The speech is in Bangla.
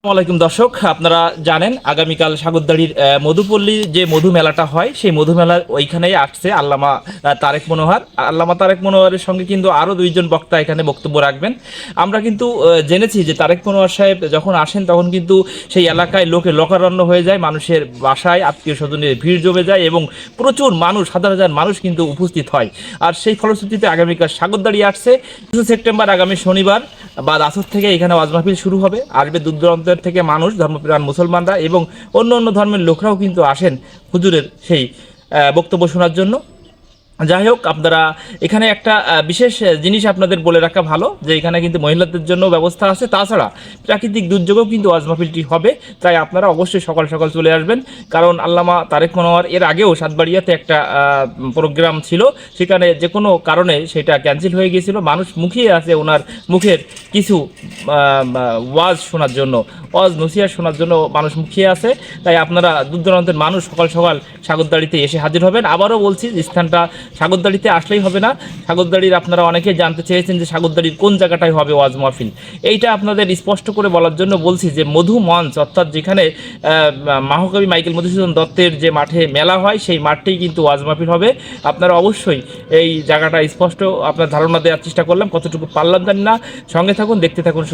আসসালামাইকুম দর্শক, আপনারা জানেন আগামীকাল সাগরদাড়ির মধুপল্লী যে মধু মেলাটা হয়, সেই মধু মেলা ওইখানেই আসছে আল্লামা তারেক মনোহর আল্লামা তারেক মনোহরের সঙ্গে কিন্তু আরও দুইজন বক্তা এখানে বক্তব্য রাখবেন। আমরা কিন্তু জেনেছি যে তারেক মনোহর সাহেব যখন আসেন, তখন কিন্তু সেই এলাকায় লোকে লোকারণ্য হয়ে যায়, মানুষের বাসায়, আত্মীয় স্বজনের ভিড় জমে যায় এবং প্রচুর মানুষ, হাজার হাজার মানুষ কিন্তু উপস্থিত হয়। আর সেই ফলশ্রুতিতে আগামীকাল সাগরদাড়ি আসছে। সেপ্টেম্বর আগামী শনিবার, বা আসর থেকে এখানে ওয়াজ মাহফিল শুরু হবে। আসবে দূর দূরান্তের থেকে মানুষ ধর্মপ্রাণ মুসলমানরা এবং অন্য অন্য ধর্মের লোকরাও কিন্তু আসেন হুজুরের সেই বক্তব্য শোনার জন্য। যাই হোক, আপনারা এখানে একটা বিশেষ জিনিস আপনাদের বলে রাখা ভালো, যে এখানে কিন্তু মহিলাদের জন্য ব্যবস্থা আছে। তাছাড়া প্রাকৃতিক দুর্যোগেও কিন্তু ওয়াজ মাহফিলটি হবে, তাই আপনারা অবশ্যই সকাল সকাল চলে আসবেন। কারণ আল্লামা তারেক মনোয়ার এর আগেও সাতবাড়িয়াতে একটা প্রোগ্রাম ছিল, সেখানে যে কোনো কারণে সেটা ক্যান্সেল হয়ে গিয়েছিল। মানুষ মুখিয়ে আছে ওনার মুখের কিছু ওয়াজ শোনার জন্য। ওয়াজ নসিয়া শোনার জন্য মানুষ মুখিয়ে আছে। তাই আপনারা দূর দূরান্তের মানুষ সকাল সকাল সাগরদাড়িতে এসে হাজির হবেন। আবারও বলছি, স্থানটা সাগরদাড়িতে আসলেই হবে না। সাগরদাড়ির আপনারা অনেকে জানতে চেয়েছেন যে সাগরদাড়ির কোন জায়গাটায় হবে ওয়াজ মাহফিল। এইটা আপনাদের স্পষ্ট করে বলার জন্য বলছি যে মধু মঞ্চ, অর্থাৎ যেখানে মহাকবি মাইকেল মধুসূদন দত্তের যে মাঠে মেলা হয়, সেই মাঠটাই কিন্তু ওয়াজ মাহফিল হবে। আপনারা অবশ্যই এই জায়গাটা স্পষ্ট আপনার ধারণা দেওয়ার চেষ্টা করলাম। কতটুকু পারলাম জানি না। সঙ্গে থাকুন, দেখতে থাকুন